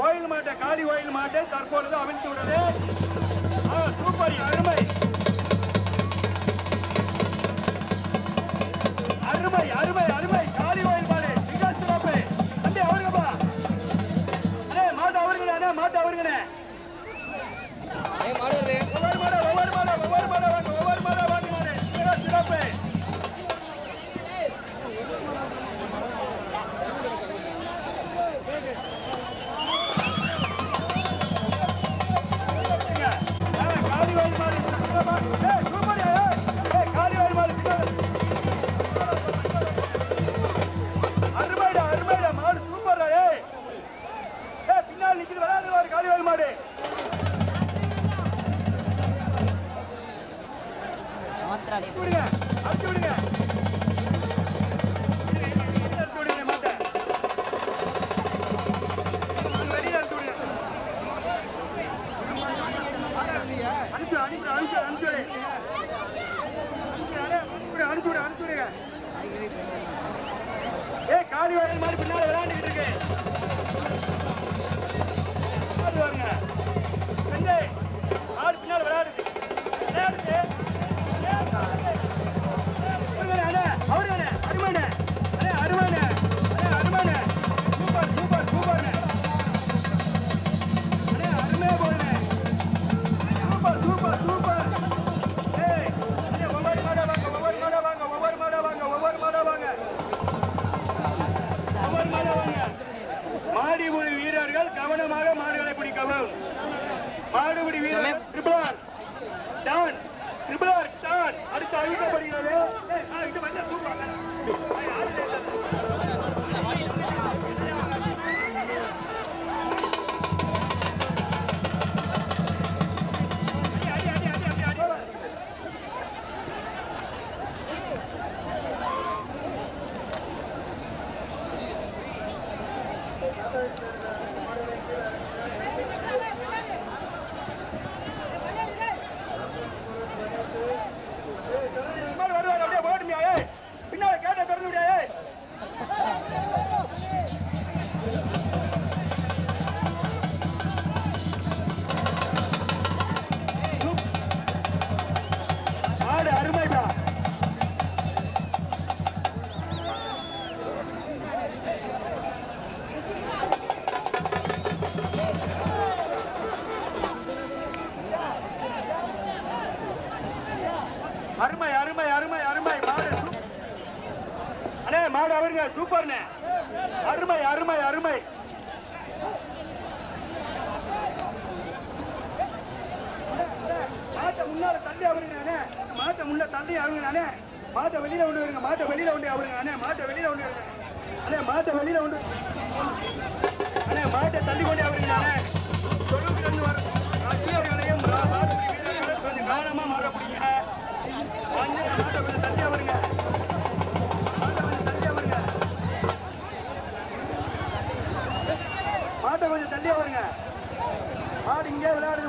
கோயில் மாட்டை காளி கோயில் மாட்டை தற்பொழுது அமைத்து விடது. சூப்பர் அருமை. அருமை அருமை அருமை. காளி கோயில் மாடு மிக சிறப்பு. தம்பி அவருங்கப்பா அண்ணே மாட்டு அவருங்கண்ணே அண்ணே மாட்டு அவருங்கண்ணே ஒவ்வொரு மாடு ஒவ்வொரு மாடு ஒவ்வொரு மாடு வாங்க ஒவ்வொரு மாடு வாங்க மாடு. மிக சிறப்பு. மாடு அடிச்சு விடுங்க அடிச்சு விடுங்க. அண்ணே மாடு அவருங்க சூப்பர்ண்ணே. அருமை அருமை அருமை. மாட்டை முன்னால தள்ளி அவருங்க அண்ணே. மாட்டை தள்ளி அவருங்க அண்ணே. மாட்டை வெளியில ஒன்று வருங்க மாட்டை வெளியில ஒன்று அவருங்க அண்ணே. மாட்டை வெளியில ஒன்று அண்ணே மாட்டை வெளியில ஒன்று அண்ணே மாட்டை தள்ளி கொண்டே அவருங்க அண்ணே. கொஞ்சம் தள்ளியா வருங்க மாடு இங்கே விளையாடுது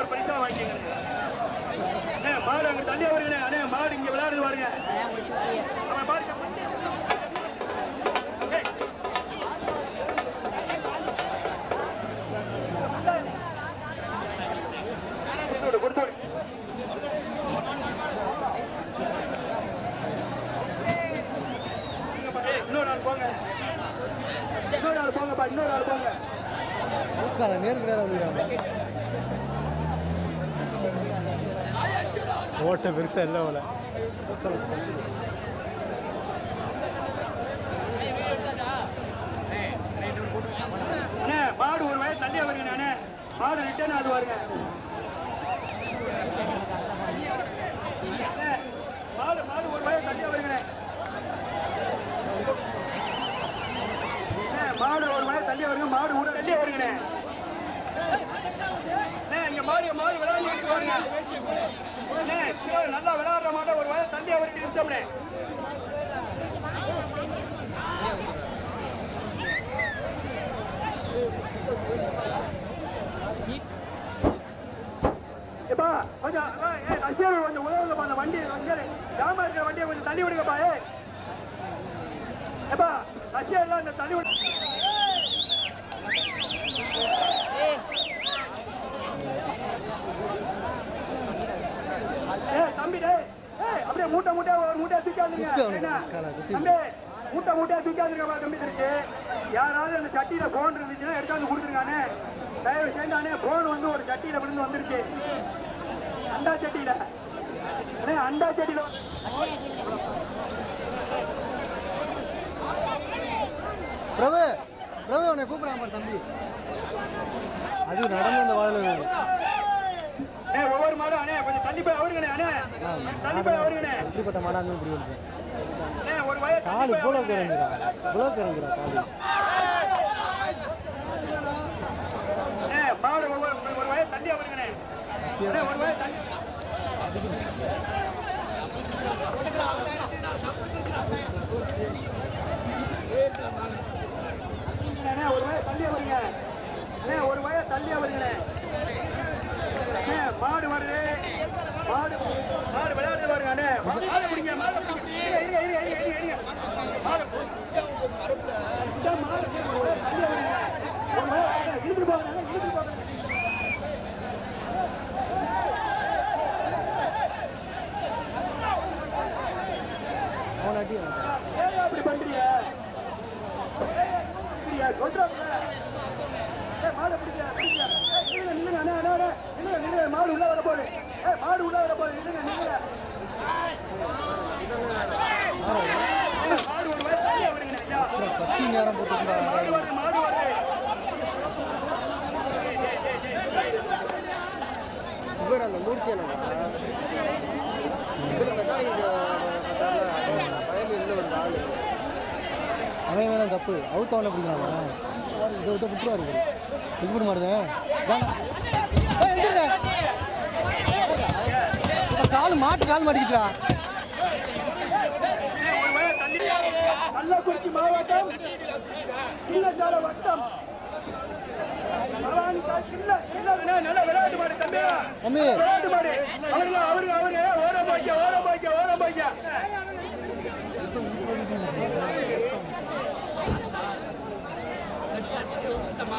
ஒரு பரிசா வாங்கிக்கங்க. அண்ணே மாடு அங்க தள்ளி வருங்க அண்ணே மாடு இங்க விளையாடுது பாருங்க. அவன் ஓட்ட பெருசாக இல்லை அவளை. மாடு ஒரு வயசு தண்ணியாக வருங்க நானே மாடு ரிட்டர்ன் ஆடு வருங்க மாடு மாடு ஒரு வயசு தள்ளி வருங்க மாடு ஒரு வயசு தள்ளி வருங்க மாடு கூட தள்ளி வருங்க இங்க மாடு மாடு விளையாடி பாருங்க நல்லா விளையாடுற மாட்டோம் ஒரு வயது தண்ணி அவருக்கு இருந்தோம்னே எப்பா கொஞ்சம் அசியார் கொஞ்சம் உதவுங்கப்பா அந்த வண்டி அசியார் இருக்கிற வண்டியை கொஞ்சம் தள்ளி விடுங்கப்பா ஏப்பா எப்பா அசியார் அந்த தள்ளி விடு அப்படியே மூட்டை மூட்டை ஒரு மூட்டையா தூக்காதுங்க. மூட்டை மூட்டையா தூக்காதுங்க தம்பி இருக்கு யாராவது அந்த சட்டியில போன் இருந்துச்சுன்னா எடுத்தாந்து கொடுத்துருக்கானே. தயவு செய்தானே போன் வந்து ஒரு சட்டியில விழுந்து வந்திருக்கு. அண்டா சட்டியில. அண்டா சட்டியில பிரபு பிரபு உன்னை கூப்பிடாம தம்பி. அது நடந்து அந்த வாயில் மாடு கொஞ்சம் தள்ளி போய் அவருங்கண்ணே அண்ணே. தள்ளி போய் அவருங்கண்ணே. ஒரு வயசு காலு இவ்வளோ கிறங்குறா ஒரு ஒரு வயசு தள்ளி அவருங்கண்ணே. ஒரு வயசு தள்ளி. ஒரு வயசு தள்ளி அவருங்க. ஒரு வயசு தள்ளி அவருங்களே மாடு வருது. மாடு மாடு விளையாட்டு பாருங்க அண்ணே. மாடு பிடிங்க மாடு பிடிங்க. இருங்க இருங்க இருங்க இருங்க இருங்க மாடு இந்த மாடு ஒரு வய தள்ளி அவருங்க ஒரு வய இழுத்துட்டு போங்க அண்ணே, இழுத்துட்டு போங்க. அவனை அடி ஏன் அப்படி பண்றீங்க அப்படியா? சொல்றாங்க. ஏய், மாடை பிடிங்க, பிடிங்க. ஏய், நில்லுங்க, நில்லுங்க, அண்ணே, அண்ணே, அண்ணே. நில்லுங்க, நில்லுங்க, மாடு உள்ள வர போகுது. ஏய், மாடு உள்ள வர போகுது. நில்லுங்க, நில்லுங்க. ஏய், மாடு ஒரு வயசு தள்ளியா வருங்கண்ணே, ஐயா. கத்தி நேரம் போட்டுக்கிறா மாடு வருது, மாடு வருது. இவர் அந்த மூர்த்தியில் இதில் மெக்கானிக் வயலில் இதில் ஒரு ஆள் அவன் மேலே தப்பு அவுத்த அவனை பிடிக்கிறான். இதை விட்டு விட்டுருவாரு இது பண்ண கால் மாட்டு கால் மாட்டிக்கிட்டா. கள்ளக்குறிச்சி மாவட்டம் வட்டம். விளையாட்டு, மாடு ஓரம் போய்க்க ஓரம் போய்க்க ஓரம் போய்க்க ஏ பிரவீன் ஏய். ஒரு அண்ணன் கேட்டா. கீழே விழுந்துருச்சு ஆ, இப்ப அப்படியே, ஏய், இப்ப விளையாடியா இப்ப விளையாடியா இப்ப விளையாடியா இப்ப விளையாடு அனுமே மூணாயிரம். கட்டிக்கிங்களா?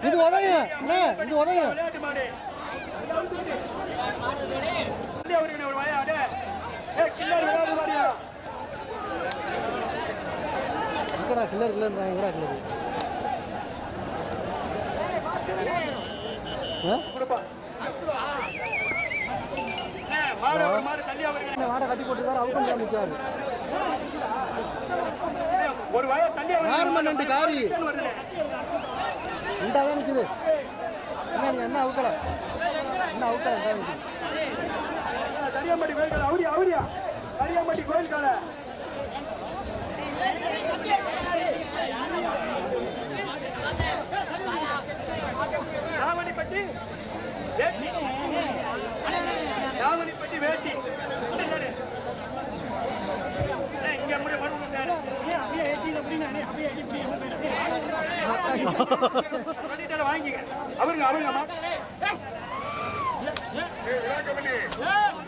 இது அண்ணே இது அவருங்க ஒரு வயா ஏய் கில்லர் விளையாடு ஒரு மாடு தள்ளி அவருங்க இந்த மாடை கட்டி போட்டுருக்காரு நிற்காரு ஏய், ஒரு தள்ளி நண்டு காரி? ரெண்டா தான் நிற்குது என்ன நீ என்ன அவுக்கல என்ன அவுக்கல ரெண்டா நிற்குது கோயில் அவரியா அவரியா தரியாம்பட்டி கோயில் கால ராவணிப்பட்டி வேட்டி ராவணிப்பட்டி வேட்டி இங்க அப்படியே பண்ணுங்க பண்ணிட்டால வாங்கிக்க அவருங்க அவருங்க மா- ஒரு வய அவருங்க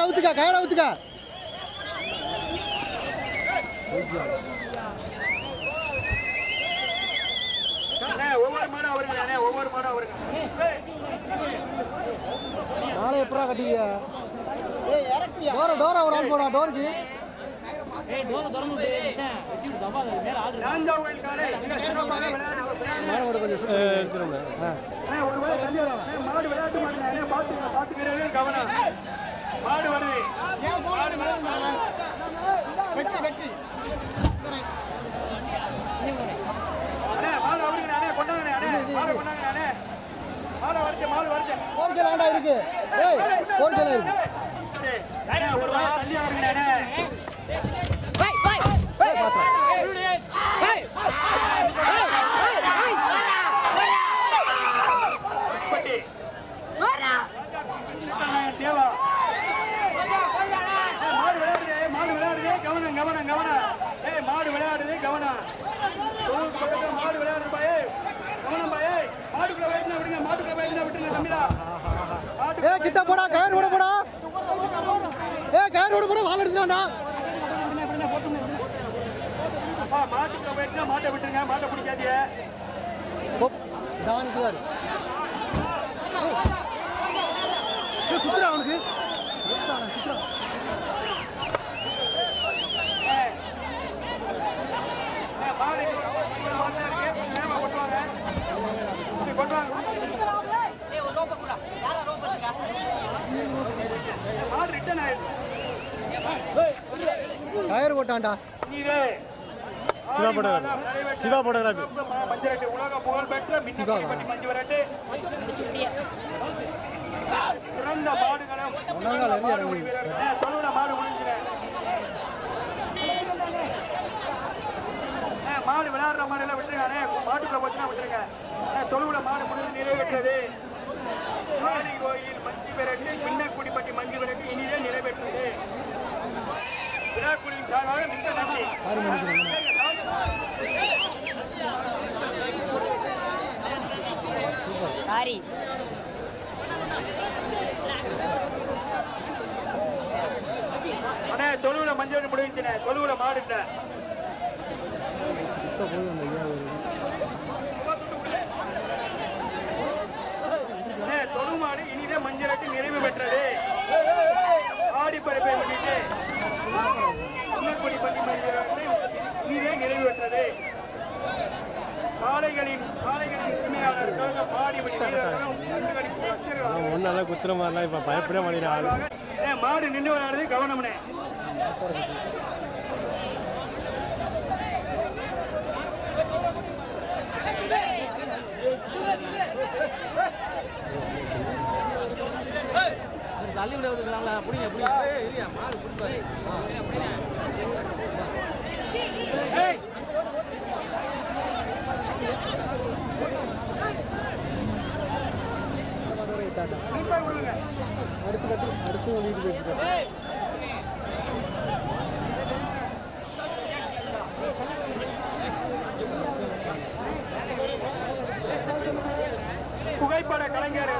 அவுத்துக்கா கயிறு அவுத்துக்கா. அண்ணே, ஒவ்வொரு மாடும் அவருங்க ஒவ்வொரு மாடும் அவருங்க நாளை எப்படா டோர டோர ஒரு ஆள் போடா டோருக்கு. கொஞ்சம் வரும். மாடு வருது மாடு விளையாட்டு அண்ணே மாடு அவருங்க அண்ணே கொண்டாங்க அண்ணே மாடு கொண்டாங்க அண்ணே மாடு வருது மாடு வருது கோரிக்கை ஆண்டா இருக்கு ஏய் கோரிக்கை இருக்கு ஒரு வேளை தள்ளி அவருங்க அண்ணே ஏய் பாத்தா பட்டி தேவா ஏய், மாடு விளையாடுது மாடு விளையாடுது கவனம் கவனம் கவனம் ஏய் மாடு விளையாடுது கவனம் தொழுவுக்கு பக்கத்துல மாடு விளையாடுது பாயே கவனம் பாயே கிட்ட போடா கயிறு விட போடா. ஏ கயிறு விட போடா வாழ எடுத்துடா மாட்டை விட்டுருங்க மாட்டை பிடிக்காதீங்க தானிக்குவாரு குத்துறா அவனுக்கு. ஏய். ஏய், மாடு இங்க மாட்டா இருக்கு கொஞ்சம் நேரமா கொண்டு வாங்க கயிறு போட்டான்டா. சிவா போட்டோகிராஃபி. சிவா போட்டோகிராஃபி. விரட்டு. சிறந்த மாடுகளும். மாடு முடிஞ்சுறேன் மாடு விளையாடுற மாடு எல்லாம் விட்டுருங்க. அண்ணே. மாட்டுக்குள்ள போச்சுன்னா விட்டுருங்க. தொழுவுல மாடு முடிஞ்சு நிறைவேற்றது கோயில். மஞ்சு விரட்டு மின்னக்குடிப்பட்டி மஞ்சு விரட்டு இனிதே நிறைவேற்றது. விழாக்குடியின் சார்பாக மிக்க நன்றி. சாரி. அண்ணே தொழுவுல மஞ்சள் முடிஞ்சுனே தொழுவுல மாடு மாதிரிலாம் இப்போ ஆள். ஏ, மாடு நின்று விளையாடுறது கவனம்னே. தள்ளி விட வந்துக்கலாம்ல அப்படிங்க அப்படிங்க மாடு பிடிப்பாரு ஏய், திருப்பி விடுங்க அடுத்து கட்டு அடுத்து வீட்டுக்கு போயிட்டு புகைப்பட கலைஞர் இந்த மாட்டை அவுட் பண்ண ஃபோட்டோகிராஃபர் மாட்டை கொண்டு போயிட்டாரு ஏய்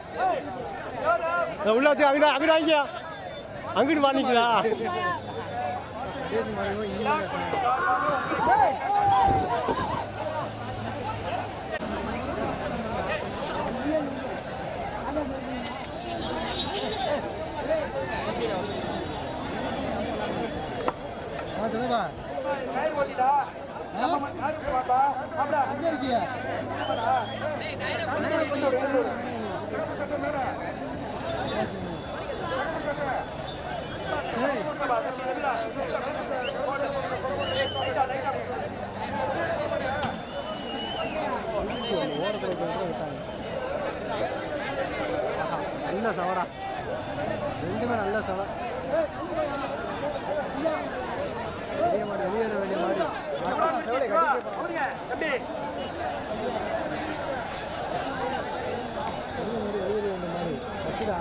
உள்ள வச்சு அங்கிட்ட அங்கிட்ட வாங்கியா அங்கிட்டு வாப்பா அப்படியா நல்ல சவடா ரெண்டுமே நல்ல சவடா பெரிய மாடு வெளியேற வேண்டிய மாடு செவலை கட்டி ஓடுங்க, தம்பி வெளியேற வேண்டிய மாடு கட்டிடா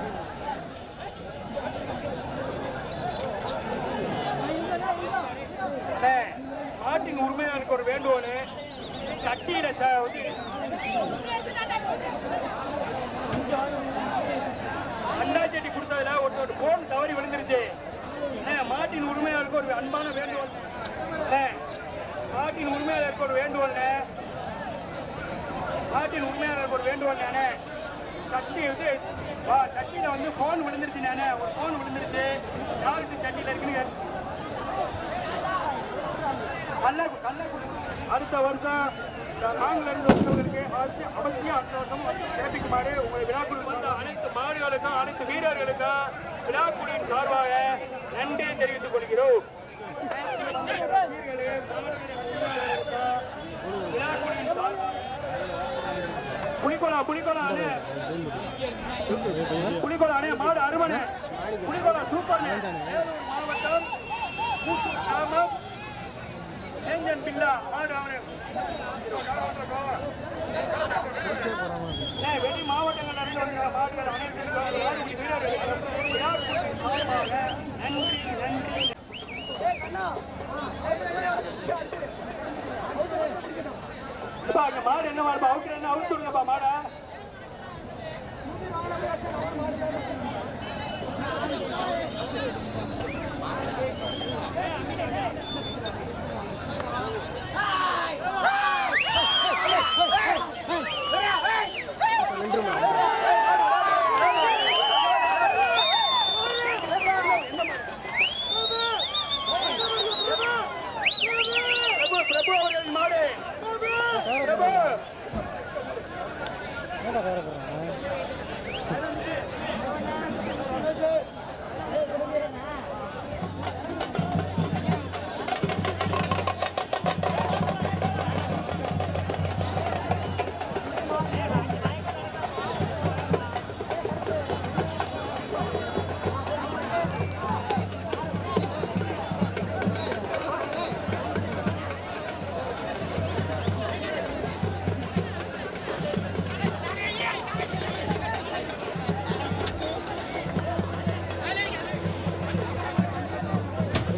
அண்ணே, மாட்டின் உரிமையாளருக்கு ஒரு வேண்டுகோள் கட்டியில வந்து அண்ணா செட்டி கொடுத்ததுல ஒருத்தர் போன் தவறி விழுந்துருச்சு. மாட்டின் உரிமையாளருக்கு ஒரு அன்பான வேண்டுகோள். மாட்டின் உரிமையாளருக்கு ஒரு வேண்டுகோள் மாட்டின் உரிமையாளருக்கு ஒரு வேண்டுகோள் நானே சட்டி வந்து சட்டியில வந்து போன் விழுந்துருச்சு நானே ஒரு போன் விழுந்துருச்சு. யாருக்கு சட்டியில இருக்குன்னு அடுத்த வருஷம் நாங்கள் இருந்து வருஷங்களுக்கு அவசியம் அடுத்த வருஷம் வந்து சிறப்பிக்குமாறு உங்களை விழாக்குழு வந்த அனைத்து மாடுகளுக்கும் அனைத்து வீரர்களுக்கும் விழாக்குழுவின் சார்பாக நன்றி தெரிவித்துக் கொள்கிறோம். விழாக்குழுவின் சார்பாக புலிகோலா புலிகோலா அண்ணே புலிகோலா அண்ணே மாடு அருமனே புலிகோலா சூப்பர் மாடு மாவட்டம் கூட்டூர் கிராமம் ஏஞ்சன் பில்லா மாடு அவரு ஏய், வெளி மாவட்டங்கள் நடந்து வருகிற மாடுகள் அனைத்திற்கும் மாடுபிடி வீரர்கள் யார் சார்பாக நன்றி நன்றி அப்பா, அங்க மாடு என்ன மாடுப்பா? அவுட்டு என்ன அவுட்டு விடுங்கப்பா மாடை. பிரபு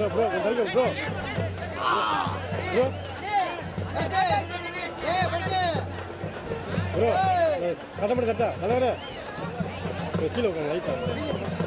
ப்ரோ ப்ரோ தருக்கு ப்ரோ ப்ரோ ப்ரோ கட்ட மட்டும் கட்டா தலைவரே கீழே உட்காந்து லைட்டாக